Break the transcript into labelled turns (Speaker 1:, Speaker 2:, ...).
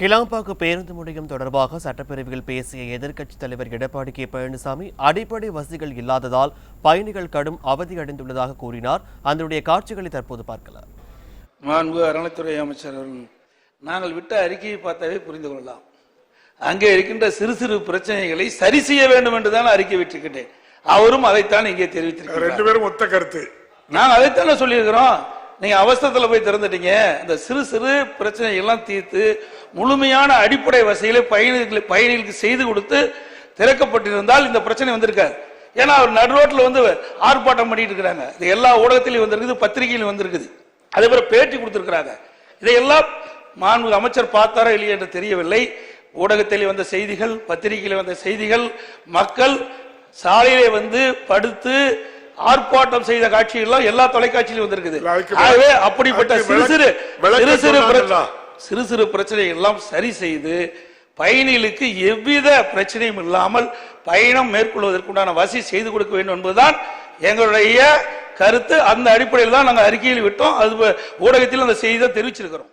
Speaker 1: கிளாம்பாக்கு பேருந்து முனையம் தொடர்பாக சட்டப்பேரவையில் பேசிய எதிர்க்கட்சித் தலைவர் எடப்பாடி கே பழனிசாமி அடிப்படை வசதிகள் இல்லாததால் பயணிகள் கடும் அவதியடைந்துள்ளதாக கூறினார். அதனுடைய காட்சிகளை தற்போது பார்க்கலாம்.
Speaker 2: மாண்பு அறநிலைத்துறை அமைச்சர் அவர்கள் நாங்கள் விட்ட அறிக்கையை பார்த்தாவே புரிந்து கொள்ளலாம். அங்கே இருக்கின்ற சிறு சிறு பிரச்சனைகளை சரி செய்ய வேண்டும் என்று தான் அறிக்கை விட்டிருக்கின்றேன். அவரும் அதைத்தான் இங்கே தெரிவித்திருக்கிறார்.
Speaker 3: ரெண்டு பேரும் ஒத்த கருத்து.
Speaker 2: நாங்க அதைத்தானே சொல்லியிருக்கிறோம். நீங்க அவசரத்துல போய் திறந்துட்டீங்க. இந்த சிறு சிறு பிரச்சனை எல்லாம் தீர்த்து முழுமையான அடிப்படை வசதிகளை பயணிகளுக்கு பயணிகளுக்கு செய்து கொடுத்து திறக்கப்பட்டிருந்தால் இந்த பிரச்சனை வந்திருக்காது. ஏன்னா அவர் நடு வந்து ஆர்ப்பாட்டம் பண்ணிட்டு இருக்கிறாங்க. இது எல்லா ஊடகத்திலையும் வந்திருக்குது பத்திரிகையிலும் வந்திருக்குது. அதே போல பேட்டி கொடுத்துருக்கிறாங்க. இதையெல்லாம் மாண்பு அமைச்சர் பார்த்தாரோ இல்லையா என்று தெரியவில்லை. ஊடகத்தில் வந்த செய்திகள் பத்திரிகையில் வந்த செய்திகள் மக்கள் சாலையிலே வந்து படுத்து ஆர்ப்பாட்டம் செய்த காட்சிகள்லாம் எல்லா தொலைக்காட்சியிலும் வந்திருக்குது. ஆகவே அப்படிப்பட்ட சிறு சிறு சிறு சிறு பிரச்சனை-? சிறு சிறு பிரச்சனைகள் எல்லாம் சரி செய்து பயணிகளுக்கு எவ்வித பிரச்சனையும் இல்லாமல் பயணம் மேற்கொள்வதற்குண்டான வசதி செய்து கொடுக்க வேண்டும் என்பதுதான் எங்களுடைய கருத்து. அந்த அடிப்படையில் தான் நாங்கள் அறிக்கையில் விட்டோம். அது ஊடகத்தில் அந்த செய்தியை தெரிவிச்சிருக்கிறோம்.